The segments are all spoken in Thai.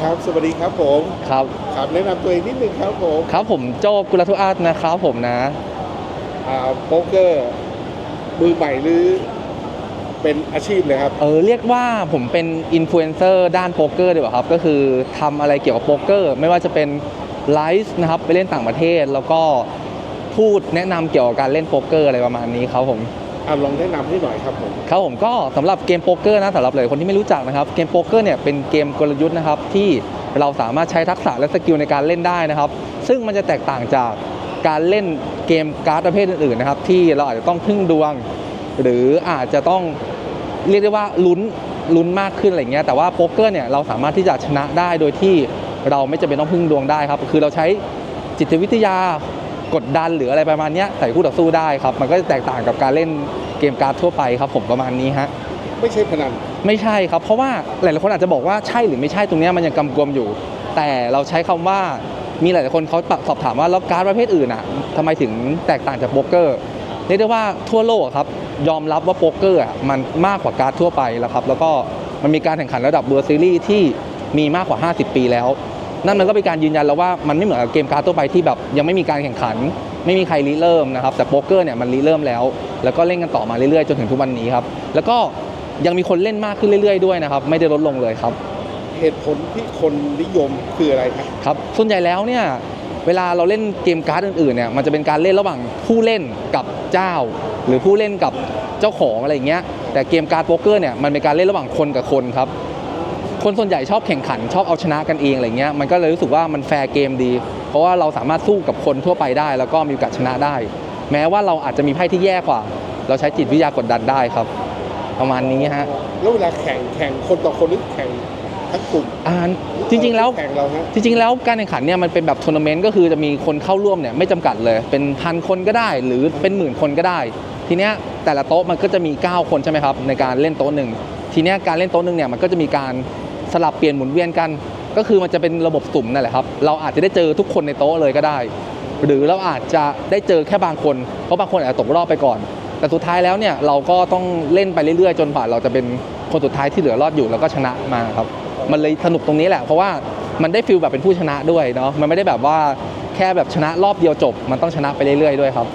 ครับ สวัสดีครับผมครับ ครับแนะนำตัวเองนิดนึงครับผมครับผมโจ้กุลทุอาร์ตนะครับผมนะ อ่าโป๊กเกอร์มือใหม่หรือเป็นอาชีพเลยครับ เออเรียกว่าผมเป็นอินฟลูเอนเซอร์ด้านโป๊กเกอร์ดีกว่าครับ ก็คือทำอะไรเกี่ยวกับโป๊กเกอร์ ไม่ว่าจะเป็นไลฟ์นะครับ ไปเล่นต่างประเทศแล้วก็พูดแนะนำเกี่ยวกับการเล่นโป๊กเกอร์อะไรประมาณนี้ครับผม อ่าลองแนะนำให้หน่อยครับผมครับผมก็สำหรับเกมโป๊กเกอร์นะสำหรับหลายคนที่ไม่รู้จักนะครับเกมโป๊กเกอร์เนี่ยเป็นเกมกลยุทธ์นะครับที่เราสามารถใช้ทักษะและสกิลในการเล่นได้นะครับ ซึ่งมันจะแตกต่างจากการเล่นเกมการ์ดประเภทอื่นๆนะครับ ที่เราอาจจะต้องพึ่งดวง หรืออาจจะต้องเรียกได้ว่าลุ้นลุ้นมากขึ้นอะไรเงี้ยแต่ว่าโป๊กเกอร์เนี่ยเราสามารถที่จะชนะได้โดยที่เราไม่จำเป็นต้องพึ่งดวงได้ครับคือเราใช้จิตวิทยา กดดันหรืออะไรประมาณเนี้ยใส่คู่ต่อสู้ได้ครับ มันก็จะแตกต่างกับการเล่นเกมการ์ดทั่วไปครับ ผมประมาณนี้ฮะไม่ใช่พนันไม่ใช่ครับ เพราะว่าหลายๆคนอาจจะบอกว่าใช่หรือไม่ใช่ตรงเนี้ยมันยังกำกวมอยู่ แต่เราใช้คำว่ามีหลายๆคนเขาสอบถามว่าแล้วการ์ดประเภทอื่นอะทำไมถึงแตกต่างจากโป๊กเกอร์เรียกได้ว่าทั่วโลกอะครับยอมรับว่าโป๊กเกอร์อะมันมากกว่าการ์ดทั่วไปแล้วครับแล้วก็มันมีการแข่งขันระดับเบอร์ซีรีส์ที่มีมากกว่า 50 ปีแล้ว นั่นมันก็เป็นการยืนยันแล้วว่ามันไม่เหมือนกับเกมการ์ดทั่วไปที่แบบยังไม่มีการแข่งขัน ไม่มีใครริเริ่มนะครับแต่โป๊กเกอร์เนี่ยมันริเริ่มแล้ว แล้วก็เล่นกันต่อมาเรื่อยๆจนถึงทุกวันนี้ครับแล้วก็ยังมีคนเล่นมากขึ้นเรื่อยๆด้วยนะครับไม่ได้ลดลงเลยครับ เหตุผลที่คนนิยมคืออะไรครับครับส่วนใหญ่แล้วเนี่ยเวลาเราเล่นเกมการ์ดอื่นๆเนี่ยมันจะเป็นการเล่นระหว่างผู้เล่นกับเจ้า หรือผู้เล่นกับเจ้าของอะไรอย่างเงี้ยแต่เกมการ์ดโป๊กเกอร์เนี่ยมันเป็นการเล่นระหว่างคนกับคนครับ คนส่วนใหญ่ชอบแข่งขันชอบเอาชนะกันเองอะไรเงี้ยมันก็เลยรู้สึกว่ามันแฟร์เกมดี เพราะว่าเราสามารถสู้กับคนทั่วไปได้ แล้วก็มีโอกาสชนะได้ แม้ว่าเราอาจจะมีไพ่ที่แย่กว่า เราใช้จิตวิทยากดดันได้ครับ ประมาณนี้ฮะแล้วเวลาแข่งแข่งคนต่อคนหรือแข่งทั้งกลุ่มอ่าจริง ๆ แล้วแข่งเราฮะจริง ๆ แล้วการแข่งขันเนี่ยมันเป็นแบบทัวร์นาเมนต์ก็คือจะมีคนเข้าร่วมเนี่ยไม่จำกัดเลย เป็นพันคนก็ได้ หรือเป็นหมื่นคนก็ได้ ทีเนี้ยแต่ละโต๊ะมันก็จะมี 9 คนใช่ไหมครับในการเล่นโต๊ะหนึ่งทีเนี้ยการเล่นโต๊ะหนึ่งเนี่ยมันก็จะมีการ สลับเปลี่ยนหมุนเวียนกัน ก็คือมันจะเป็นระบบสุ่มนั่นแหละครับ เราอาจจะได้เจอทุกคนในโต๊ะเลยก็ได้ หรือเราอาจจะได้เจอแค่บางคน เพราะบางคนอาจจะตกรอบไปก่อน แต่สุดท้ายแล้วเนี่ยเราก็ต้องเล่นไปเรื่อยๆ จนกว่าเราจะเป็นคนสุดท้ายที่เหลือรอดอยู่แล้วก็ชนะมาครับ มันเลยสนุกตรงนี้แหละเพราะว่ามันได้ฟิลแบบเป็นผู้ชนะด้วยเนาะมันไม่ได้แบบว่าแค่แบบชนะรอบเดียวจบ มันต้องชนะไปเรื่อยๆด้วยครับ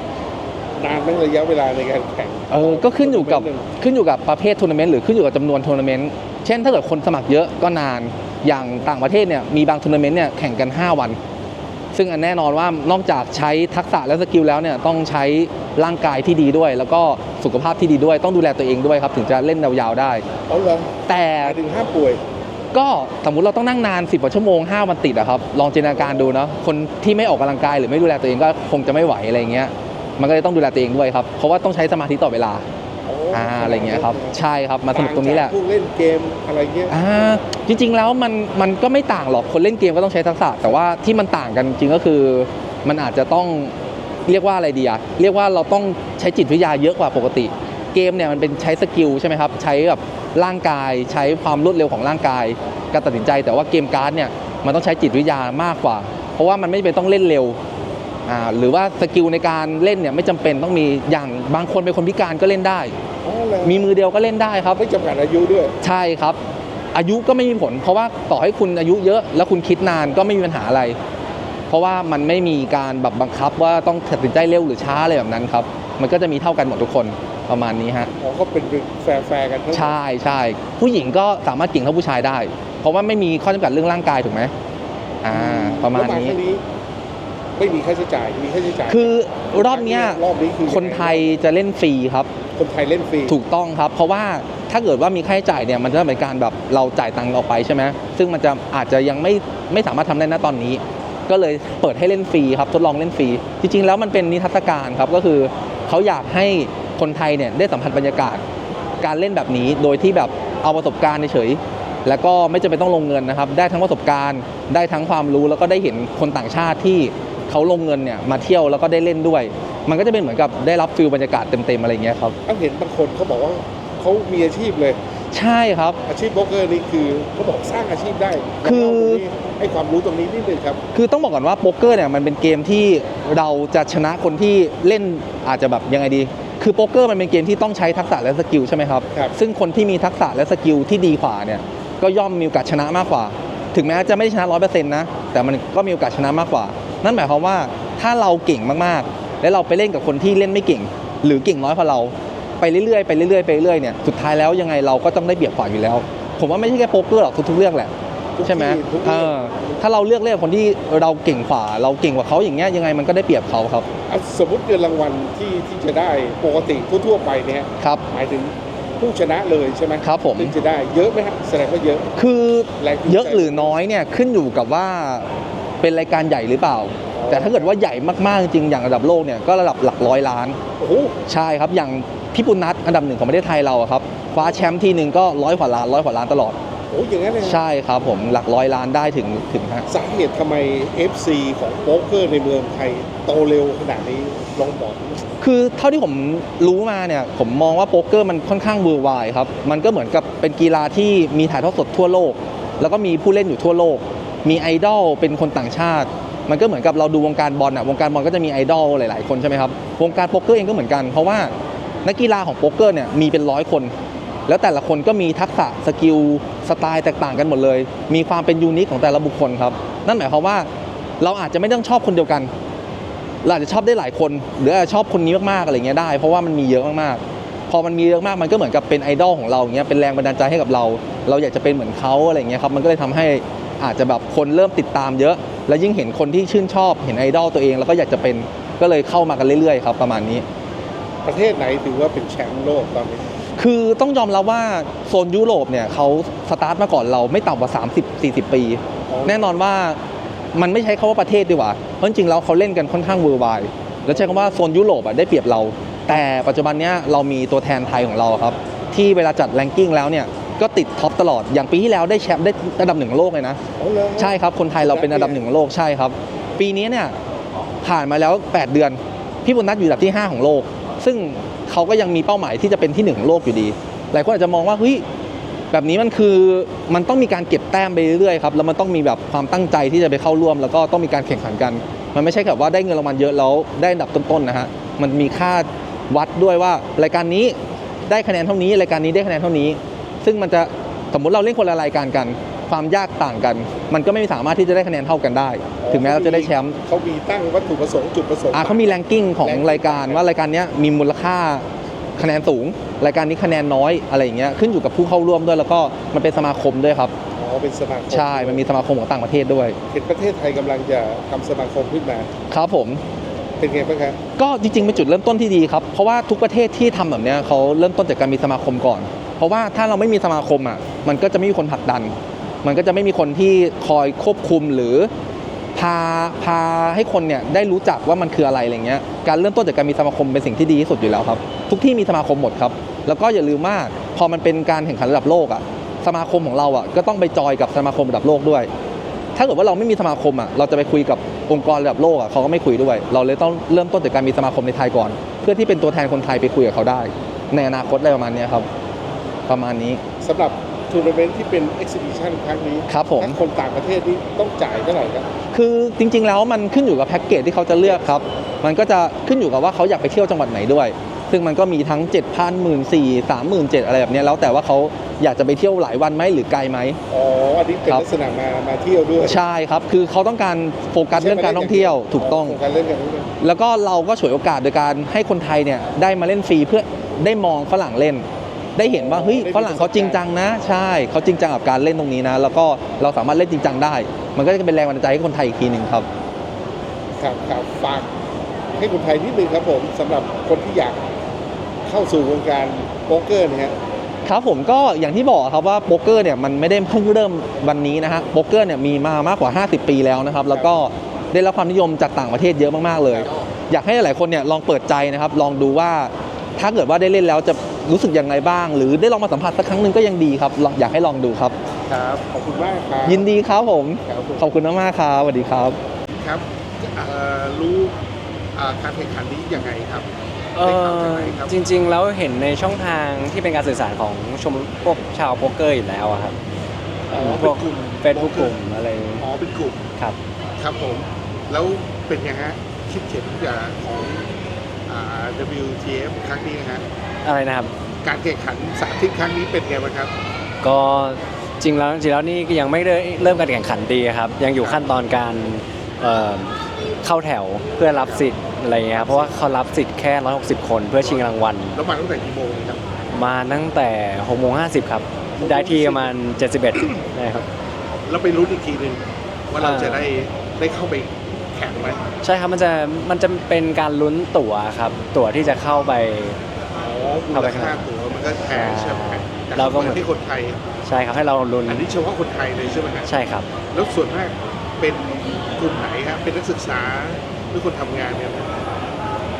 นานตั้งระยะเวลาในการแข่งเออก็ขึ้นอยู่กับทัวร์นาเมนต์หนึ่งขึ้นอยู่กับประเภททัวร์นาเมนต์หรือขึ้นอยู่กับจำนวนทัวร์นาเมนต์เช่นถ้าเกิดคนสมัครเยอะก็นานอย่างต่างประเทศเนี่ยมีบางทัวร์นาเมนต์เนี่ยแข่งกัน 5 วัน ซึ่งอันแน่นอนว่านอกจากใช้ทักษะและสกิลแล้วเนี่ยต้องใช้ร่างกายที่ดีด้วย แล้วก็สุขภาพที่ดีด้วยต้องดูแลตัวเองด้วยครับ ถึงจะเล่นยาวๆได้เอาเหรอแต่หมายถึงห้ามป่วย ก็สมมุติเราต้องนั่งนาน 10กว่าชั่วโมง5วันติดอะครับลองจินตนาการดูเนาะคนที่ไม่ออกกำลังกายหรือไม่ดูแลตัวเองก็คงจะไม่ไหวอะไรเงี้ยมันก็เลยต้องดูแลตัวเองด้วยครับเพราะว่าต้องใช้สมาธิต่อเวลา อ่าอะไรเงี้ยครับใช่ครับมาสนุกตรงนี้แหละต่าจากพวกเล่นเกมอะไรเงี้ยอ่าจริง ๆ แล้วมันมันก็ไม่ต่างหรอกคนเล่นเกมก็ต้องใช้ทักษะ แต่ว่าที่มันต่างกันจริงก็คือมันอาจจะต้องเรียกว่าอะไรดีอะเรียกว่าเราต้องใช้จิตวิทยาเยอะกว่าปกติ เกมเนี่ยมันเป็นใช้สกิลใช่ไหมครับใช้แบบร่างกาย ใช้ความรวดเร็วของร่างกาย การตัดสินใจแต่ว่าเกมการ์ดเนี่ยมันต้องใช้จิตวิทยามากกว่า เพราะว่ามันไม่จำเป็นต้องเล่นเร็วอ่า หรือว่าสกิลในการเล่นเนี่ยไม่จำเป็นต้องมีอย่างบางคนเป็นคนพิการก็เล่นได้อ๋อเหรอมีมือเดียวก็เล่นได้ครับไม่จำกัดอายุด้วย ใช่ครับ อายุก็ไม่มีผล เพราะว่าต่อให้คุณอายุเยอะแล้วคุณคิดนานก็ไม่มีปัญหาอะไร เพราะว่ามันไม่มีการแบบบังคับว่าต้องตัดสินใจเร็วหรือช้าอะไรแบบนั้นครับ มันก็จะมีเท่ากันหมดทุกคนประมาณนี้ฮะอ๋อก็เป็นแฟร์ๆกันทั้งหมดใช่ใช่ผู้หญิงก็สามารถเก่งเท่าผู้ชายได้ เพราะว่าไม่มีข้อจำกัดเรื่องร่างกายถูกไหมอ่าประมาณแล้วนี้ครั้งนี้ ไม่มีค่าใช้จ่ายมีค่าใช้จ่าย คือรอบเนี้ยรอบนี้คือคนไทยจะเล่นฟรีครับ คนไทยเล่นฟรีถูกต้องครับ เพราะว่าถ้าเกิดว่ามีค่าใช้จ่ายเนี่ยมันจะเป็นการแบบเราจ่ายตังค์ออกไปใช่ไหมซึ่งมันจะอาจจะยังไม่ไม่สามารถทำได้ณตอนนี้ ก็เลยเปิดให้เล่นฟรีครับทดลองเล่นฟรี จริง ๆ แล้วมันเป็นนิทรรศการครับก็คือเขาอยากให้คนไทยเนี่ยได้สัมผัสบรรยากาศการเล่นแบบนี้โดยที่แบบเอาประสบการณ์เฉยๆแล้วก็ไม่จำเป็นต้องลงเงินนะครับ ได้ทั้งประสบการณ์ ได้ทั้งความรู้แล้วก็ได้เห็นคนต่างชาติที่ เขาลงเงินเนี่ยมาเที่ยวแล้วก็ได้เล่นด้วย มันก็จะเป็นเหมือนกับได้รับฟิลบรรยากาศเต็มๆอะไรอย่างเงี้ยครับอันเห็นบางคนเขาบอกว่าเขามีอาชีพเลย ใช่ครับ อาชีพโบรกเกอร์นี่คือเขาบอกสร้างอาชีพได้คือเล่าตรงนี้ให้ความรู้ตรงนี้นิดนึงครับ คือต้องบอกก่อนว่าโป๊กเกอร์เนี่ยมันเป็นเกมที่เราจะชนะคนที่เล่นอาจจะแบบยังไงดีคือโป๊กเกอร์มันเป็นเกมที่ต้องใช้ทักษะและสกิลใช่ไหมครับครับซึ่งคนที่มีทักษะและสกิลที่ดีกว่าเนี่ย ก็ย่อมมีโอกาสชนะมากกว่า ถึงแม้จะไม่ได้ชนะร้อยเปอร์เซ็นต์นะ แต่มันก็มีโอกาสชนะมากกว่า นั่นหมายความว่าถ้าเราเก่งมากๆ แล้วเราไปเล่นกับคนที่เล่นไม่เก่ง หรือเก่งน้อยกว่าเราไปเรื่อยๆไปเรื่อยๆไปเรื่อยๆเนี่ยสุดท้ายแล้วยังไงเราก็ต้องได้เปรียบฝ่ายอยู่แล้ว ผมว่าไม่ใช่แค่โป๊กเกอร์หรอกทุกๆเรื่องแหละทุกใช่ไหมที่ทุกเอเรื่องอถ้าเราเลือกเล่นกับคนที่เราเก่งกว่า เราเก่งกว่าเขาอย่างเงี้ยยังไงมันก็ได้เปรียบเขาครับอะสมมติเงินรางวัลที่ที่จะได้ปกติทั่วๆไปเนี่ยครับหมายถึงผู้ชนะเลยใช่ไหมครับผมซึ่งจะได้เยอะไหมฮะแสดงว่าเยอะ คือแรงจูงใจเยอะหรือน้อยเนี่ยขึ้นอยู่กับว่า เป็นรายการใหญ่หรือเปล่าอ๋อแต่ถ้าเกิดว่าใหญ่มาก ๆ จริงอย่างระดับโลกเนี่ยก็ระดับหลักร้อยล้าน โอ้โหใช่ครับ อย่างพี่ปุณนัทอันดับหนึ่งของประเทศไทยเราอะครับคว้าแชมป์ทีหนึ่งก็ร้อยกว่าล้านร้อยกว่าล้านตลอด โอ้อย่างนั้นเลยฮะใช่ครับผมหลักร้อยล้านได้ถึงถึงฮะ สาเหตุทำไม FC ของโป๊กเกอร์ในเมืองไทย โตเร็วขนาดนี้ลองบอก คือเท่าที่ผมรู้มาเนี่ยผมมองว่าโป๊กเกอร์มันค่อนข้างเวอร์ไวครับ มันก็เหมือนกับเป็นกีฬาที่มีถ่ายทอดสดทั่วโลก แล้วก็มีผู้เล่นอยู่ทั่วโลก มีไอดอลเป็นคนต่างชาติ มันก็เหมือนกับเราดูวงการบอลอะวงการบอลก็จะมีไอดอลหลาย ๆ คนใช่ไหมครับวงการโป๊กเกอร์เองก็เหมือนกันเพราะว่านักกีฬาของโป๊กเกอร์เนี่ยมีเป็นร้อยคน แล้วแต่ละคนก็มีทักษะสกิลสไตล์แตกต่างกันหมดเลย มีความเป็นยูนิคของแต่ละบุคคลครับ นั่นหมายความว่าเราอาจจะไม่ต้องชอบคนเดียวกันเราอาจจะชอบได้หลายคน หรืออาจจะชอบคนนี้มากๆอะไรเงี้ยได้ เพราะว่ามันมีเยอะมากๆ พอมันมีเยอะมากมันก็เหมือนกับเป็นไอดอลของเราเงี้ยเป็นแรงบันดาลใจให้กับเรา เราอยากจะเป็นเหมือนเขาอะไรเงี้ยครับมันก็เลยทำให้ อาจจะแบบคนเริ่มติดตามเยอะ แล้วยิ่งเห็นคนที่ชื่นชอบเห็นไอดอลตัวเอง แล้วก็อยากจะเป็นก็เลยเข้ามากันเรื่อยๆครับประมาณนี้ ประเทศไหนถือว่าเป็นแชมป์โลกตอนนี้ คือต้องยอมรับว่าโซนยุโรปเนี่ยเขาสตาร์ทมาก่อนเราไม่ต่ำกว่า 30-40 ปี แน่นอนว่ามันไม่ใช้คาว่าประเทศดีกว่า เพราะจริงๆแล้วเขาเล่นกันค่อนข้างเวอร์ไวแล้วใช้คำว่าโซนยุโรปอะได้เปรียบเรา แต่ปัจจุบันเนี้ยเรามีตัวแทนไทยของเราครับ ที่เวลาจัดแรงกิ้งแล้วเนี่ย ก็ติดท็อปตลอด อย่างปีที่แล้วได้แชมป์ได้อันดับหนึ่งของโลกเลยนะเอาเลยใช่ครับ คนไทยเราเป็นอันดับหนึ่งของโลกใช่ครับ ปีนี้เนี่ยผ่านมาแล้ว 8 เดือน พี่บุญนัทอยู่อันดับที่ 5 ของโลก ซึ่งเขาก็ยังมีเป้าหมายที่จะเป็นที่หนึ่งของโลกอยู่ดี หลายคนอาจจะมองว่าเฮ้ยแบบนี้มันคือมันต้องมีการเก็บแต้มไปเรื่อยๆครับแล้วมันต้องมีแบบความตั้งใจที่จะไปเข้าร่วม แล้วก็ต้องมีการแข่งขันกัน มันไม่ใช่แบบว่าได้เงินรางวัลเยอะแล้วได้อันดับต้นๆนะฮะมันมีค่าวัดด้วยว่ารายการนี้ได้คะแนนเท่านี้รายการนี้ได้คะแนนเท่านี้ ซึ่งมันจะสมมติเราเล่นคนละรายการกัน ความยากต่างกัน มันก็ไม่สามารถที่จะได้คะแนนเท่ากันได้ ถึงแม้เราจะได้แชมป์เขามีตั้งวัตถุประสงค์จุดประสงค์อะเขามีแรงกิ้งของ ranking รายการว่ารายการเนี้ยมีมูลค่าคะแนนสูง รายการนี้คะแนนน้อยอะไรอย่างเงี้ยขึ้นอยู่กับผู้เข้าร่วมด้วย แล้วก็มันเป็นสมาคมด้วยครับอ๋อเป็นสมาคมใช่ มันมีสมาคมของต่างประเทศด้วยเห็นประเทศไทยกำลังจะทำสมาคมขึ้นมาครับผมเป็นไงบ้างครับก็จริงๆเป็นจุดเริ่มต้นที่ดีครับ เพราะว่าทุกประเทศที่ทำแบบเนี้ยเขาเริ่มต้นจากการมีสมาคมก่อน เพราะว่าถ้าเราไม่มีสมาคมอะมันก็จะไม่มีคนผลักดัน มันก็จะไม่มีคนที่คอยควบคุมหรือพาพาให้คนเนี่ยได้รู้จักว่ามันคืออะไรอะไรเงี้ยการเริ่มต้นจากการมีสมาคมเป็นสิ่งที่ดีที่สุดอยู่แล้วครับ ทุกที่มีสมาคมหมดครับ แล้วก็อย่าลืมว่าพอมันเป็นการแข่งขันระดับโลกอะสมาคมของเราอะก็ต้องไปจอยกับสมาคมระดับโลกด้วย ถ้าเกิดว่าเราไม่มีสมาคมอะเราจะไปคุยกับองค์กรระดับโลกอะเขาก็ไม่คุยด้วย เราเลยต้องเริ่มต้นจากการมีสมาคมในไทยก่อน เพื่อที่เป็นตัวแทนคนไทยไปคุยกับเขาได้ ในอนาคตอะไรประมาณนี้ครับ ประมาณนี้ สำหรับทัวร์นาเมนต์ที่เป็นเอ็กซิบิชันครั้งนี้ครับผม ถ้าคนต่างประเทศนี่ต้องจ่ายเท่าไหร่ครับ คือจริงๆ แล้วมันขึ้นอยู่กับแพ็กเกจที่เขาจะเลือกครับ มันก็จะขึ้นอยู่กับว่าเขาอยากไปเที่ยวจังหวัดไหนด้วย ซึ่งมันก็มีทั้ง 7 0 0 0 1 4 0 0 0 3 7 0 0อะไรแบบเนี้ยแล้วแต่ว่าเขาอยากจะไปเที่ยวหลายวันไหมหรือไกลไหม อ๋อ อันนี้เป็นครับ ลักษณะมามาเที่ยวด้วยใช่ครับ คือเขาต้องการโฟกัสเรื่องการท่องเที่ยวถูกต้อง โครงการเล่นกันด้วยแล้วก็เราก็ฉวยโอกาสโดยการให้คนไทยเนี่ยได้มาเล่นฟรีเพื่อได้มองฝรั่งเล่น ได้เห็นว่าเฮ้ยฝรั่งเขาจริงจังนะ ใช่เขาจริงจังกับการเล่นตรงนี้นะ แล้วก็เราสามารถเล่นจริงจังได้ มันก็จะเป็นแรงบันดาลใจให้คนไทยอีกทีหนึ่งครับ ครับครับฝากให้คนไทยนิดนึงครับผมสำหรับคนที่อยากเข้าสู่วงการโป๊กเกอร์นะฮะ ครับผมก็อย่างที่บอกครับว่าโป๊กเกอร์เนี่ยมันไม่ได้เพิ่งเริ่มวันนี้นะฮะโป๊กเกอร์เนี่ยมีมามากกว่า 50 ปีแล้วนะครับ แล้วก็ได้รับความนิยมจากต่างประเทศเยอะมากๆเลย อยากให้หลายคนเนี่ยลองเปิดใจนะครับ ลองดูว่าถ้าเกิดว่าได้เล่นแล้วจะ รู้สึกยังไงบ้าง หรือได้ลองมาสัมผัสสักครั้งหนึ่งก็ยังดีครับลองอยากให้ลองดูครับ ครับ ขอบคุณมากครับ ยินดีครับผม ครับผม ขอบคุณมากๆครับสวัสดีครับ ครับเอ่อรู้อ่าการแข่งขันนี้ยังไงครับเอได้ข่าวอจากไหนครับจริง ๆ แล้วเห็นในช่องทางที่เป็นการสื่อสารของชมพวกชาวโป๊กเกอร์อยู่แล้วอะครับอ๋อพวกเป็นกลุ่มเฟซบุ๊กกลุ่มอะไรอ๋อเป็นกลุ่มครับ ครับผม แล้วเป็นไงฮะคิดเห็นจากของอ่า WTF ครั้งนี้นะฮะอะไรนะครับ การแข่งขันสาธิตครั้งนี้เป็นไงบ้างครับ ก็จริงแล้วจริงแล้วนี่ก็ยังไม่ได้เริ่มการแข่งขันดีครับ ยังอยู่ขั้นตอนการเอ่อเข้าแถวเพื่อรับสิทธิ์อะไรเงี้ยครับเพราะว่าเขารับสิทธิ์แค่ 160 คนเพื่อชิงรางวัล แล้วมาตั้งแต่กี่โมงครับ มาตั้งแต่6โมง50 ครับ ได้ที่ประมาณ 71นะครับ แล้วไปลุ้นอีกทีหนึ่งว่าเราอ่าจะได้ได้เข้าไป แข่งไหมใช่ครับมันจะมันจะเป็นการลุ้นตั๋วครับ ตั๋วที่จะเข้าไป อ๋อมูเข้าลไปค่าตั๋วมันก็แพงใช่ไหมแต่เราก็เปิดให้คนไทย ใช่ครับให้เราลุ้นอันนี้เฉพาะคนไทยเลยใช่ไหมฮะใช่ครับ แล้วส่วนมากเป็นกลุ่มไหนครับเป็นนักศึกษาหรือคนทำงานเนี่ยนะ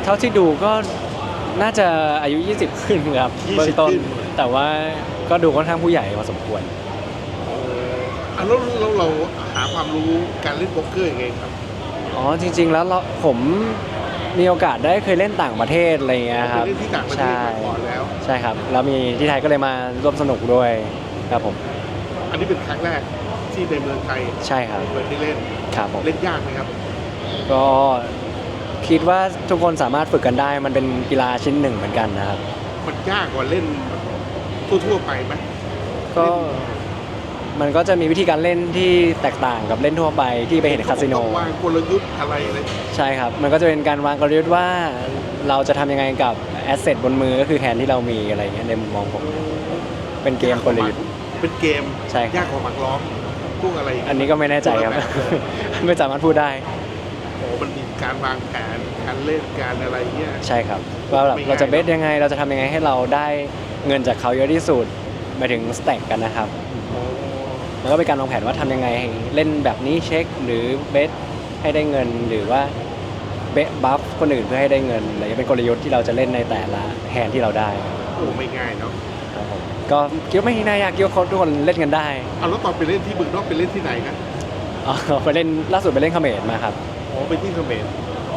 เท่าที่ดูก็น่าจะอายุ 20 ขึ้นครับ20เบื้องต้นขึ้น แต่ว่าก็ดูค่อนข้างผู้ใหญ่พอสมควรอ๋ออะแล้วแล้วเราหาความรู้การเล่นโป๊กเกอร์ยังไงครับ อ๋อจริง ๆ แล้วเราผมมีโอกาสได้เคยเล่นต่างประเทศอะไรเงี้ยคไปรับเล่นที่ต่างประเทศใช่มาก่อนแล้ว ใช่ครับ แล้วมีที่ไทยก็เลยมาร่วมสนุกด้วยครับผมอันนี้เป็นครั้งแรกที่ในเมืองไทยใช่ครับเปิดให้เล่นครับผมเล่นยากไหมครับ ก็คิดว่าทุกคนสามารถฝึกกันได้ มันเป็นกีฬาชิ้นหนึ่งเหมือนกันนะครับมันยากกว่าเล่นทั่วๆไปไหมก็ มันก็จะมีวิธีการเล่นที่แตกต่างกับเล่นทั่วไปที่ไปเห็นในคาสิโน ต้องวางกลยุทธ์อะไรเลยใช่ครับ มันก็จะเป็นการวางกลยุทธ์ว่าเราจะทำยังไงกับแอสเซทบนมือก็คือแฮนด์ที่เรามีอะไรอย่างเงี้ยในมุมมองผมเป็นเกมกลยุทธ์ เป็นเกมใช่ครับ ยากกว่าหมากล้อมพวกอะไรอันนี้ก็ไม่แน่ใจครับ ไม่สามารถพูดได้โอ้มันมีการวางแผนการเล่นการอะไรเงี้ย ใช่ครับว่าแบบไม่ง่ายเราจะเบสยังไงเราจะทำยังไงให้เราได้เงินจากเขาเยอะที่สุดหมายถึงสเต็กกันนะครับโอ้ แล้วก็เป็นการวางแผนว่าทำยังไงเล่นแบบนี้เช็คหรือเบสให้ได้เงินหรือว่าเบสบัฟคนอื่นเพื่อให้ได้เงินอะไรเป็นกลยุทธ์ที่เราจะเล่นในแต่ละแฮนด์ที่เราได้โอ้ไม่ง่ายเนาะครับผมก็คิดว่าไม่น่ายากคิดว่าเขาทุกคนเล่นกันได้เอาแล้วตอนไปเล่นที่เมืองนอกไปเล่นที่ไหนครับอ๋อไปเล่นล่าสุดไปเล่นเขมรมาครับอ๋อไปที่เขมร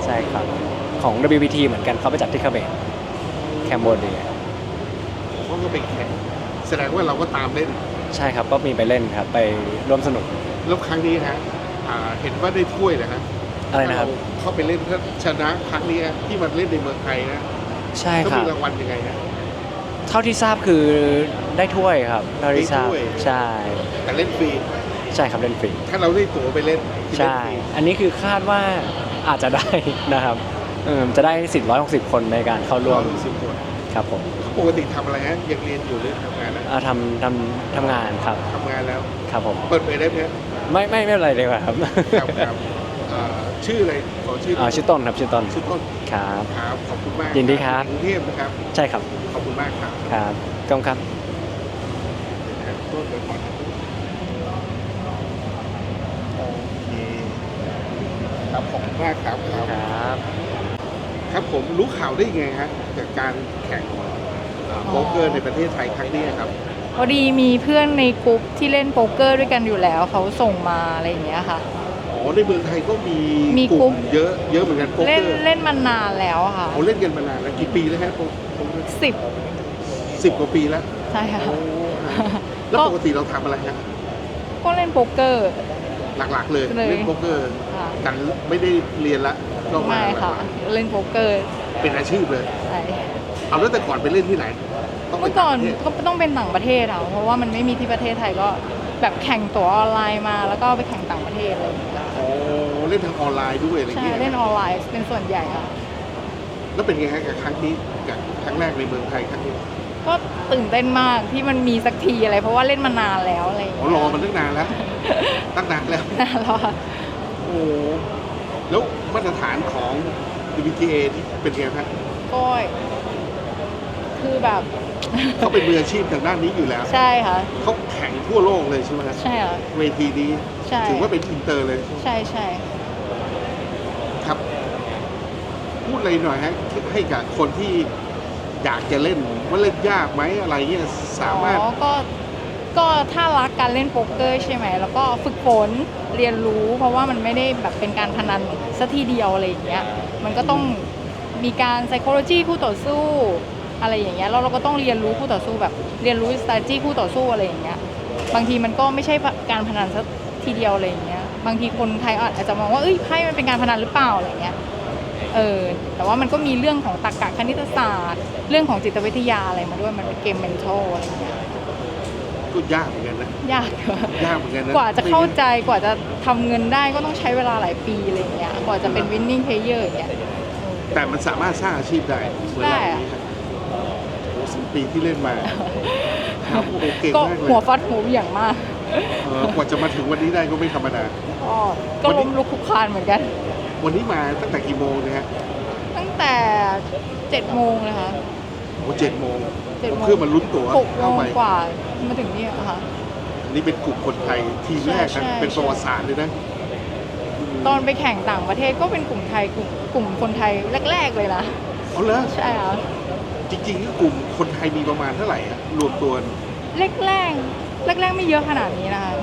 ใช่ครับของ WPT เหมือนกันเขาไปจัดที่เขมรแคมโบเดียเขาก็ไปแข่งแสดงว่าเราก็ตามเล่น ใช่ครับก็มีไปเล่นครับไปร่วมสนุกแล้วครั้งนี้ฮะอ่าเห็นว่าได้ถ้วยนะฮะอะไรนะครับเาเข้าไปเล่นถ้าชนะครั้งนี้ฮะที่มันเล่นในเมืองไทยนะใช่ก็ครัมีบ รางวัลยังไงฮะ เท่าที่ทราบคือได้ถ้วยครับเท่าที่ทราบได้ถ้วย ใช่แต่เล่นฟรีใช่ครับเล่นฟรีถ้าเราได้ตั๋วไปเล่นที่เล่นใช่ ฟรีอันนี้คือคาดว่าอาจจะได้ นะครับเออจะได้สิทธิ์160 คนในการเข้าร่วมสิบคน ครับผม ปกติทำอะไรฮะยังเรียนอยู่หรือทำงานนะอ่าทำทำทำงานครับ ทำงานแล้ว ครับผม เปิดเผยได้ไหมฮะไม่ไม่ไม่เป็นไรเลยครับครับครับอ่าชื่ออะไรขอชื่ออ่าชื่อต้นครับชื่อต้นชื่อต้นครับ ครับขอบคุณมากยินดีครับ กรุงเทพนะครับใช่ครับขอบคุณมากครับ ครับกองครับ ต้นเดี๋ยวก่อนโอเคครับขอบคุณมากครับครับครับ ครับผมรู้ข่าวได้ยังไงฮะจากการแข่งอ่า โป๊กเกอร์ในประเทศไทยครั้งนี้ครับพอดีมีเพื่อนในกลุ่มที่เล่นโป๊กเกอร์ด้วยกันอยู่แล้ว เขาส่งมาอะไรอย่างเงี้ยค่ะ อ๋อในเมืองไทยก็มีมีกลุ่มกลุ่ม เยอะเยอะเหมือนกันโป๊กเล่เกนอร์เล่นมานานแล้วอะค่ะเขาเล่นกันมานานแล้วกี่ปีแล้วฮะโป๊กโป๊กเกอร์สิบสิบกว่าปีแล้วใช่ค่ะ โอ้แล้วก็ ปกติเราทำอะไรฮะก็เล่นโป๊กเกอร์ หลักๆ เลยเลย เล่นโป๊กเกอร์ค่ะกันไม่ได้เรียนละก็มาไม่ค่ะ เล่นโป๊กเกอร์ เป็นอาชีพเลย ใช่ เอาแล้วแต่ก่อนไปเล่นที่ไหนต้องไปเมื่อก่อนต่างประเทศก็ต้องเป็นต่างประเทศอะเพราะว่ามันไม่มีที่ประเทศไทยก็แบบแข่งตั๋วออนไลน์มา แล้วก็ไปแข่งต่างประเทศอะไรอย่างเงี้ยโอ้เล่นทางออนไลน์ด้วยอะไรใช่เงี้ยเล่นออนไลน์เป็นส่วนใหญ่ค่ะ แล้วเป็นไงฮะกับครั้งนี้กับครั้งแรกในเมืองไทยครั้งนี้ก็ตื่นเต้นมากที่มันมีสักทีอะไร เพราะว่าเล่นมานานแล้วอะไรอย่างอ๋อเงี้ยรอมันตั้งนานแล้ว ตั้งนานแล้ว นานแล้วค่ะโอ้แล้วมาตรฐานของ WTA ที่เป็นไงครับก็ คือแบบ เขาเป็นมืออาชีพทางด้านนี้อยู่แล้วใช่ค่ะ เขาแข่งทั่วโลกเลยใช่ไหมครับใช่ค่ะ เวทีนี้ใช่ ถือว่าเป็นอินเตอร์เลยใช่ใช่ ครับ พูดอะไรหน่อยฮะให้กับคนที่อยากจะเล่นว่าเล่นยากไหมอะไรเงี้ยสามารถ อ๋อก็ก็ถ้ารักการเล่นโป๊กเกอร์ใช่ไหม แล้วก็ฝึกฝนเรียนรู้ เพราะว่ามันไม่ได้แบบเป็นการพนันสัทีเดียวอะไรอย่างเงี้ย มันก็ต้องมีการ psychology คู่ต่อสู้ อะไรอย่างเงี้ยแล้วเราก็ต้องเรียนรู้คู่ต่อสู้แบบ เรียนรู้ strategy คู่ต่อสู้อะไรอย่างเงี้ยบางทีมันก็ไม่ใช่การพนันสักทีเดียวอะไรอย่างเงี้ยบางทีคนไทยอาจจะมองว่าเอ้ยไพ่มันเป็นการพนันหรือเปล่าอะไรอย่างเงี้ยเออแต่ว่ามันก็มีเรื่องของตรรกะคณิตศาสตร์ เรื่องของจิตวิทยาอะไรมาด้วยมันเป็นเกมเมนทัลอะไรอย่างเงี้ยก็ยากเหมือนกันนะยากอะยากเหมือนกันนะกว่าจะเข้าใจกว่าจะทำเงินได้ก็ต้องใช้เวลาหลายปีอะไรเงี้ยกว่าจะเป็น winning player อย่างเงี้ยแต่มันสามารถสร้างอาชีพได้เหมือนเรา ปีที่เล่นมาครับโอ้โหเก่งก็มากเลยหัวฟัดหัวเหวี่ยงมากเออกว่าจะมาถึงวันนี้ได้ก็ไม่ธรรมดา ก็ก็ล้มลุกคลุกคลานเหมือนกัน วันนี้มาตั้งแต่กี่โมงนะฮะตั้งแต่เจ็ดโมงเลยค่ะโอ้เจ็ดโมงเจ็ดโมง เพื่อมาลุ้นตั๋วหกโมเข้างไปกว่ามาถึงนี่ค่ะอันนี่เป็นกลุ่มคนไทยทีมแรกใช่นะใช่ เป็นประวัติศาสตร์เลยนะตอนไปแข่งต่างประเทศก็เป็นกลุ่มไทยกลุ่มกลุ่มคนไทยแรก ๆ เลยนะ เอาเลยใช่ค่ะ จริงๆก็กลุ่มคนไทยมีประมาณเท่าไหร่อะรวมตัวแรกแรกแรกแรกๆไม่เยอะขนาดนี้นะคะ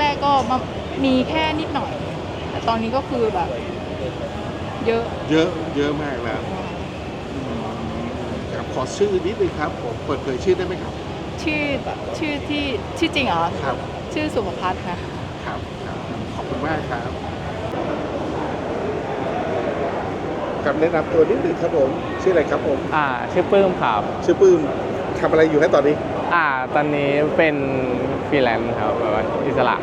แรกๆก็มามีแค่นิดหน่อย แต่ตอนนี้ก็คือแบบ เยอะเยอะเยอะมากแล้วอืมครับขอชื่อนิดนึงครับผมเปิดเผยชื่อได้ไหมครับ ชื่อชื่อที่ชื่อจริงเหรอครับ ชื่อสุภพัฒน์ค่ะ ครับครับ ขอบคุณมากครับ กับแนะนำตัวนิดนึงครับผมชื่ออะไรครับผมอ่าชื่อปื้มครับ ชื่อปื้มทำอะไรอยู่ฮะตอนนี้ อ่า ตอนนี้เป็นฟรีแลนซ์ครับแบบว่าอิสระ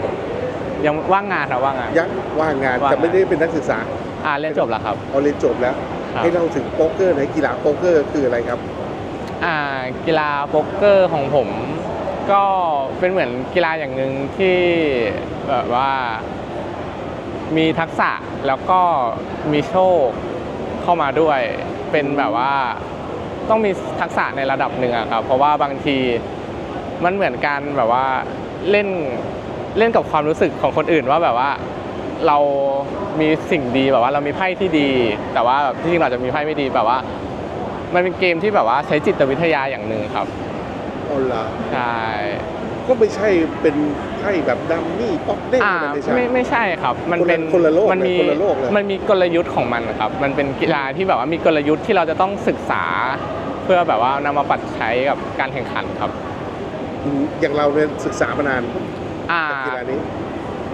ยังว่างงานครับว่างงาน ยังว่างงานว่างแต่ไม่ได้เป็นนักศึกษาอ่าเรียนจบแล้วครับ เอาเรียนจบแล้ว ครับ ให้เราถึงโป๊กเกอร์ในอยกีฬาโป๊กเกอร์คืออะไรครับ อ่ากีฬาโป๊กเกอร์ของผม ก็เป็นเหมือนกีฬาอย่างหนึ่งที่แบบว่า มีทักษะแล้วก็มีโชค เข้ามาด้วย เป็นแบบว่าต้องมีทักษะในระดับหนึ่งอะครับ เพราะว่าบางทีมันเหมือนการแบบว่าเล่นเล่นกับความรู้สึกของคนอื่นว่าแบบว่าเรามีสิ่งดีแบบว่าเรามีไพ่ที่ดี แต่ว่าแบบที่จริงเราอาจจะมีไพ่ไม่ดีแบบว่า มันเป็นเกมที่แบบว่าใช้จิตวิทยาอย่างหนึ่งครับออนไลน์ใช่ ก็ไม่ใช่เป็นไพ่แบบดัมมี่ป๊อกเด้งอ่าอะไรไม่ใช่ ไม่ไม่ใช่ครับ มันเป็นคนละโลกมันมีคนละโลกเลย มันมีกลยุทธ์ของมันครับ มันเป็นกีฬาที่แบบว่ามีกลยุทธ์ที่เราจะต้องศึกษา เพื่อแบบว่านำมาปรับใช้กับการแข่งขันครับ อืมอย่างเราเนี่ยศึกษามานานอ่ากับกีฬานี้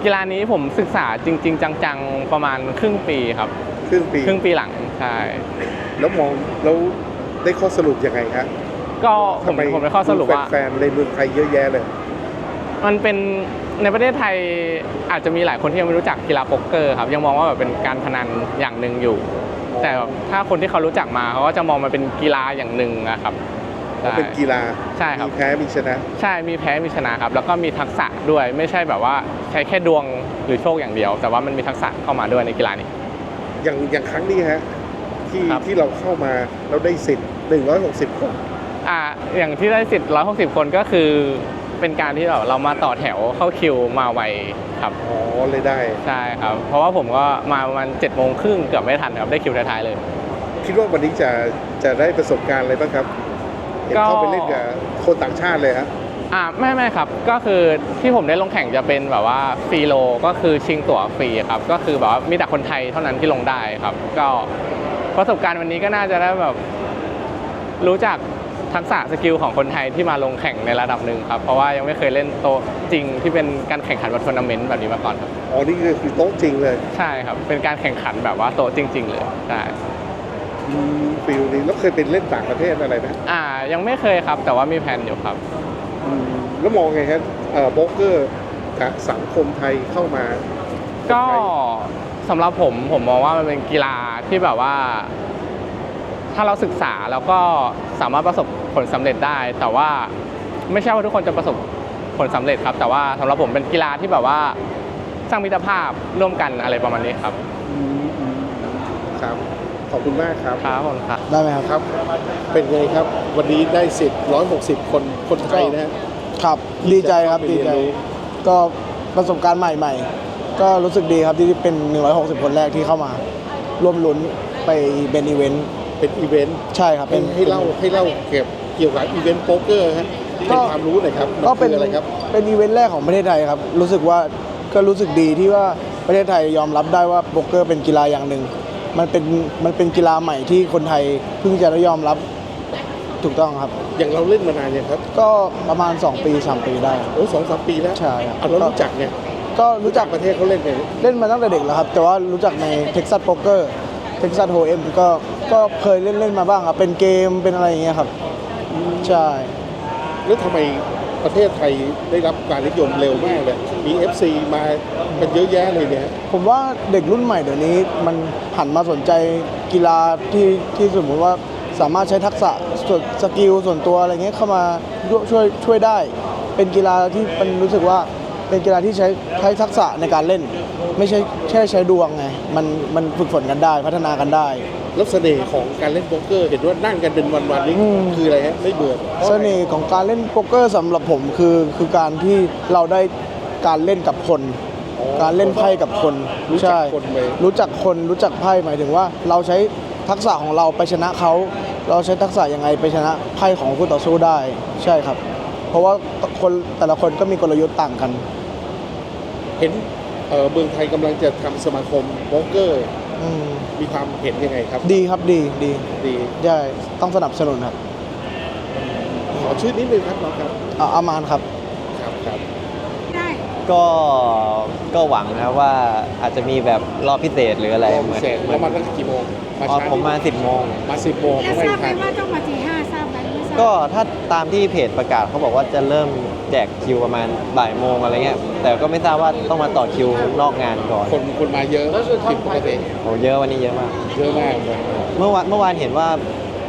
กีฬานี้ผมศึกษาจริง ๆ จังๆประมาณครึ่งปีครับ ครึ่งปีครึ่งปีหลังใช่แล้วมองแล้วได้ข้อสรุปยังไงครับก็ผมผมได้ข้อสรุปว่า แฟนๆในเมืองไทยเยอะแยะเลย มันเป็นในประเทศไทยอาจจะมีหลายคนที่ยังไม่รู้จักกีฬาโป๊กเกอร์ครับยังมองว่าแบบเป็นการพนันอย่างหนึ่งอยู่ แต่แบบถ้าคนที่เขารู้จักมาเขาก็จะมองมันเป็นกีฬาอย่างหนึ่งอะครับใช่เป็นกีฬาใช่ครับ มีแพ้มีชนะ ใช่มีแพ้มีชนะครับ แล้วก็มีทักษะด้วยไม่ใช่แบบว่าใช้แค่ดวงหรือโชคอย่างเดียว แต่ว่ามันมีทักษะเข้ามาด้วยในกีฬานี้ อย่างอย่างครั้งนี้ฮะที่ครับ ที่เราเข้ามาเราได้สิทธิ์160คนอ่าอย่างที่ได้สิทธิ์160 คนก็คือ เป็นการที่แบบเรามาต่อแถวเข้าคิวมาไวครับอ๋อเลยได้ ใช่ครับ เพราะว่าผมก็มาประมาณเจ็ดโมงครึ่งเกือบไม่ทันครับได้คิวท้ายๆเลย คิดว่าวันนี้จะจะได้ประสบการณ์อะไรบ้างครับเห็นก็เข้าไปเล่นกับคนต่างชาติเลยฮะอ่าไม่ไม่ครับก็คือที่ผมได้ลงแข่งจะเป็นแบบว่าฟรีโลก็คือชิงตั๋วฟรีครับก็คือแบบว่ามีแต่คนไทยเท่านั้นที่ลงได้ครับ ก็ประสบการณ์วันนี้ก็น่าจะได้แบบรู้จัก ทักษะสกิลของคนไทยที่มาลงแข่งในระดับหนึ่งครับ เพราะว่ายังไม่เคยเล่นโตะจริงที่เป็นการแข่งขันแบบทัวร์นาเมนต์แบบนี้มาก่อนครับอ๋อนี่คือคือโต๊ะจริงเลยใช่ครับ เป็นการแข่งขันแบบว่าโตะจริง ๆ เลยใช่อืมฟิลนี้แล้วเคยเป็นเล่นต่างประเทศอะไรไหมอ่า ยังไม่เคยครับ แต่ว่ามีแผนอยู่ครับอืมแล้วมองไงครับเอ่อโบรกเกอร์กับสังคมไทยเข้ามา ก็สำหรับผมผมมองว่ามันเป็นกีฬาที่แบบว่า ถ้าเราศึกษาแล้วก็สามารถประสบผลสำเร็จได้ แต่ว่าไม่ใช่ว่าทุกคนจะประสบผลสำเร็จครับ แต่ว่าสำหรับผมเป็นกีฬาที่แบบว่าสร้างมิตรภาพร่วมกันอะไรประมาณนี้ครับอืมอืมครับ ขอบคุณมากครับครับผมครับได้ไหมครับครับ เป็นไงครับ วันนี้ได้สิทธิ์160คนคนไทยนะฮะครับดีใจครับที่ดีจะใจเข้าไปเรียนรู้ก็ประสบการณ์ใหม่ ๆ ก็รู้สึกดีครับที่เป็น 160 คนแรกที่เข้ามา ร่วมลุ้นไปเป็นอีเวนต์ เป็นอีเวนต์ใช่ครับให้ให้เล่าให้เล่าเก็บเกี่ยวกับอีเวนต์โป๊กเกอร์ฮะเป็นความรู้หน่อยครับมันก็เป็นคืออะไรครับเป็นอีเวนต์แรกของประเทศไทยครับ รู้สึกว่าก็รู้สึกดีที่ว่าประเทศไทยยอมรับได้ว่าโป๊กเกอร์เป็นกีฬาอย่างหนึ่งมันเป็นมันเป็นกีฬาใหม่ที่คนไทยเพิ่งจะได้ยอมรับถูกต้องครับ อย่างเราเล่นมานานยังครับ ก็ประมาณ 2 ปี 3 ปีได้โอ้สองสามปีแล้วใช่ครับเอาเรารู้จักเนี่ยก็รู้จักประเทศเขาเล่นไงเล่นมาตั้งแต่เด็กแล้วครับ แต่ว่ารู้จักใน Texas Poker Texas Hold'em ก็ก็เคยเล่ นเล่นมาบ้างครับเป็นเกมเป็นอะไรอย่างเงี้ยครับ ใช่ แล้วทำไมปประเทศไทยได้รับการนิยมเร็วมากเลย มี FC มากันเยอะแยะเลยเนี่ย ผมว่าเด็กรุ่นใหม่เดี๋ยวนี้มันหันมาสนใจกีฬาที่ที่สมมุติว่าสามารถใช้ทักษะส่วนสกิลส่วนตัวอะไรเงี้ยเข้ามาช่วยช่วยได้ เป็นกีฬาที่มันรู้สึกว่าเป็นกีฬาที่ใช้ใช้ทักษะในการเล่น ไม่ใช่แค่ใช้ดวงไงมันมันฝึกฝนกันได้พัฒนากันได้ แล้วเสน่ห์ของการเล่นโป๊กเกอร์เห็นว่านั่งกันเป็นวันๆนี่อืม คืออะไรฮะไม่เบื่อเสน่ห์ของการเล่นโป๊กเกอร์สำหรับผมคือคือการที่เราได้การเล่นกับคนการเล่นไพ่กับคนรู้จักใช่คนเลยรู้จักคนรู้จักไพ่หมายถึงว่า เราใช้ทักษะของเราไปชนะเขาเราใช้ทักษะยังไงไปชนะไพ่ของคู่ต่อสู้ได้ใช่ครับ เพราะว่าคนแต่ละคนก็มีกลยุทธ์ต่างกัน เห็นเอ่อเมืองไทยกำลังจะทำสมาคมโป๊กเกอร์ อืมมีความเห็นยังไงครับดีครับดีดีดีใช่ต้องสนับสนุนครับขอชื่อนิดนึงครับน้องครับอะอามานครับ ครับครับก็ก็หวังนะครับว่าอาจจะมีแบบรอบพิเศษหรืออะไรรอบเหมืพิอนเศษเหมืแล้อวนมาตั้งกี่โมงมาอ๋อช้าผมมา10โมงมาสิบโมงแล้วไม่ทราบไหมทันว่าต้องมาตีห้า ก็ถ้าตามที่เพจประกาศเขาบอกว่าจะเริ่มแจกคิวประมาณบ่ายโมงอะไรเงี้ยแต่ก็ไม่ทราบว่าต้องมาต่อคิวนอกงานก่อนคนคนมาเยอะผิดปกติโอ้เยอะวันนี้เยอะมาก เยอะมากเลยเมื่อวานเมื่อวานเห็นว่า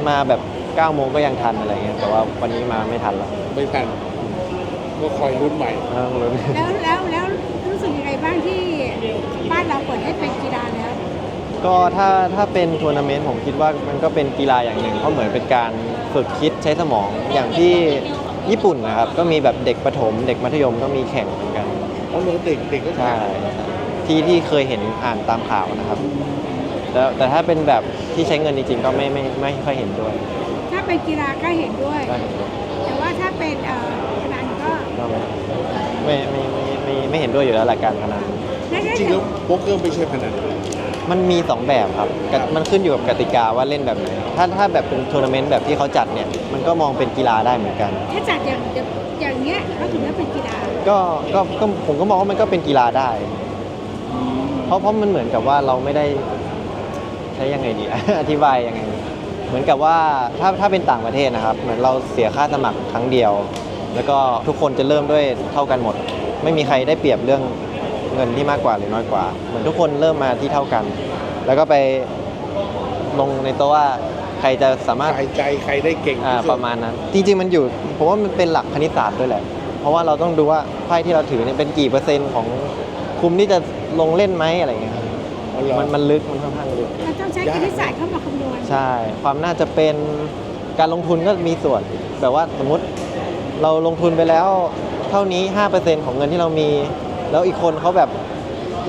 มาแบบ9โมงก็ยังทันอะไรเงี้ยแต่ว่าวันนี้มาไม่ทันแล้วไม่ทันก็คอยรุ่นใหม่ต้องลุ้นแล้วแล้วแล้วรู้สึกยังไงบ้างที่บ้านเราเปิดให้เป็นกีฬาแล้วก็ถ้าถ้าเป็นทัวร์นาเมนต์ผมคิดว่ามันก็เป็นกีฬาอย่างหนึ่งเพราะเหมือนเป็นการ ฝึกคิดใช้สมองอย่างที่ญี่ปุ่นนะครับ ก็มีแบบเด็กประถม เด็กมัธยมก็มีแข่งเหมือนกันเพราะเราเด็กเด็กก็ใช่ที่ที่เคยเห็นอ่านตามข่าวนะครับแต่แต่ถ้าเป็นแบบที่ใช้เงินจริงๆก็ไม่ไม่ไม่ค่อยเห็นด้วย ถ้าเป็นกีฬาก็เห็นด้วย ก็เห็นด้วยแต่ว่าถ้าเป็นเอ่อพนันก็ก็ไม่ไม่ไม่ไม่ไม่ไม่เห็นด้วยอยู่แล้วหลักการพนันแล้วถ้าจริงๆแล้วโป๊กเกอร์ไม่ใช่พนัน มันมี 2 แบบครับกติมันขึ้นอยู่กับกติกาว่าเล่นแบบไหน ถ้าถ้าแบบเป็นทัวร์นาเมนต์แบบที่เขาจัดเนี่ย มันก็มองเป็นกีฬาได้เหมือนกัน ถ้าจัดอย่างอย่างเงี้ยเขาถือว่าเป็นกีฬาก็ก็ก็ผมก็มองว่ามันก็เป็นกีฬาได้ เพราะเพราะมันเหมือนกับว่าเราไม่ได้ใช้ยังไงดี อธิบายยังไง เหมือนกับว่าถ้าถ้าเป็นต่างประเทศนะครับ เหมือนเราเสียค่าสมัครครั้งเดียว แล้วก็ทุกคนจะเริ่มด้วยเท่ากันหมด ไม่มีใครได้เปรียบเรื่อง เงินที่มากกว่าหรือน้อยกว่า เหมือนทุกคนเริ่มมาที่เท่ากัน แล้วก็ไปลงในโต๊ะว่าใครจะสามารถใครใจใครได้เก่งอ่าที่สุดประมาณนั้น จริง ๆ มันอยู่ผมว่ามันเป็นหลักคณิตศาสตร์ด้วยแหละ เพราะว่าเราต้องดูว่าไพ่ที่เราถือเนี่ยเป็นกี่เปอร์เซ็นต์ของคุมที่จะลงเล่นไหมอะไรเงี้ยครับอ๋อเหรอมันมันลึกมันค่อนข้างลึกมันต้องใช้คณิตศาสตร์เข้ามาคำนวณใช่ ความน่าจะเป็นการลงทุนก็มีส่วน แบบว่าสมมติเราลงทุนไปแล้วเท่านี้ 5%ของเงินที่เรามี แล้วอีกคนเขาแบบ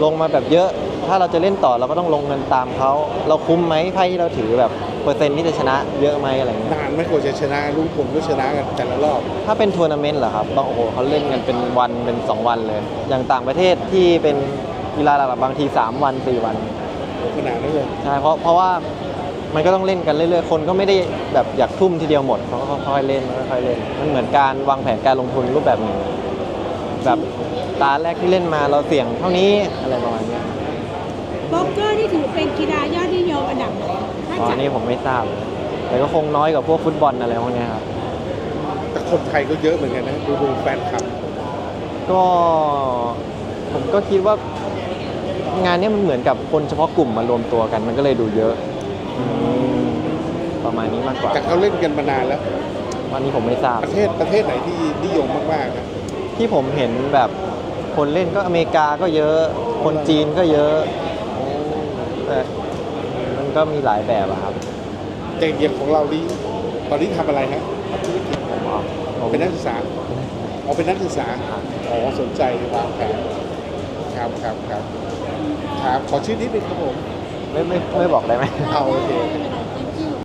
ลงมาแบบเยอะ ถ้าเราจะเล่นต่อเราก็ต้องลงเงินตามเขา เราคุ้มไหมไพ่ที่เราถือแบบเปอร์เซ็นต์ที่จะชนะเยอะไหมอะไรเงี้ย นานไม่กว่าจะชนะลูกผมก็ชนะกันแต่ละรอบ ถ้าเป็นทัวร์นาเมนต์เหรอครับบางโอ้โหเขาเล่นกันเป็นวันเป็น 2 วันเลย อย่างต่างประเทศที่เป็นกีฬาหลักๆบางที 3 วัน 4 วัน ขนาดนั้นเลยใช่ เพราะเพราะว่ามันก็ต้องเล่นกันเรื่อยๆ คนก็ไม่ได้แบบอยากทุ่มทีเดียวหมดเขาก็ค่อยๆเล่นค่อยๆเล่น มันเหมือนการวางแผนการลงทุนรูปแบบหนึ่งแบบ ตาแรกที่เล่นมาเราเสี่ยงเท่านี้อะไรประมาณเนี้ยโป๊กเกอร์นี่ถือเป็นกีฬายอดนิยมอันดับไหนถ้าตอจันดนี้ผมไม่ทราบเลยแต่ก็คงน้อยกว่าพวกฟุตบอลอะไรพวกเนี้ยครับ แต่คนไทยก็เยอะเหมือนกันนะดูดูแฟนคลับ ก็ผมก็คิดว่างานเนี้ยมันเหมือนกับคนเฉพาะกลุ่มมารวมตัวกัน มันก็เลยดูเยอะอืมประมาณนี้มากกว่า แต่เขาเล่นกันมานานแล้ว วันนี้ผมไม่ทราบ ประเทศประเทศไหนที่นิยมมากๆครับที่ผมเห็นแบบ คนเล่นก็อเมริกาก็เยอะ คนจีนก็เยอะแต่มันก็มีหลายแบบอะครับแต่อย่างของเรานี่ตอนนี้ทำอะไรฮะทำธุรกิจผมเอผมเป็นนักศึกษาอ๋อเป็นนักศึกษาอ๋อสนใจวางแผนครับครับครับครับขอชื่อนิดนึงครับผมไม่ไม่ไม่บอกได้ไหมเอาโอเค